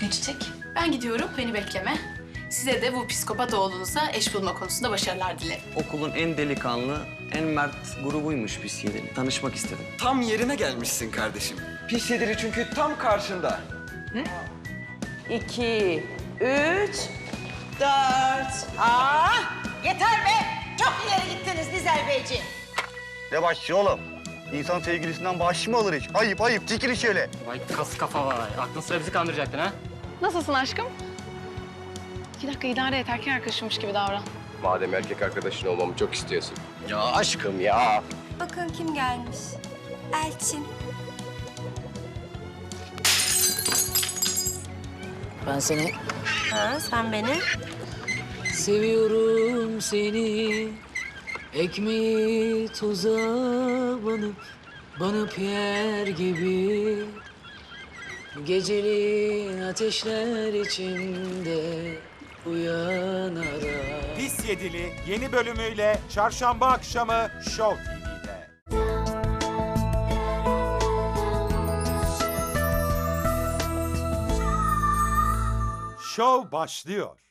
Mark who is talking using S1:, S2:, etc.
S1: Gülçiçek, ben gidiyorum. Beni bekleme. Size de bu psikopat oğlunuza eş bulma konusunda başarılar dilerim.
S2: Okulun en delikanlı, en mert grubuymuş pis yedili. Tanışmak istedim.
S3: Tam yerine gelmişsin kardeşim. Pis yedili çünkü tam karşında.
S4: İki, üç, dört. Aa, yeter be! Çok ileri gittiniz Dizel Beyciğim.
S5: Ne başlıyor oğlum? İnsan sevgilisinden bahşiş mi alır hiç? Ayıp ayıp çekilin şöyle.
S6: Vay kas kafa vay. Aklın sıra bizi kandıracaktın ha?
S7: Nasılsın aşkım? İki dakika idare et. Erkek arkadaşımmış gibi davran.
S8: Madem erkek arkadaşın olmamı çok istiyorsun. Ya aşkım ya.
S9: Bakın kim gelmiş. Elçin.
S10: Ben seni
S9: Ha, sen beni.
S10: seviyorum seni. Ekmeği tuza banıp, banıp yer gibi. Geceli ateşler içinde uyanarak.
S11: Pis Yedili yeni bölümüyle çarşamba akşamı Show TV'de. Show başlıyor.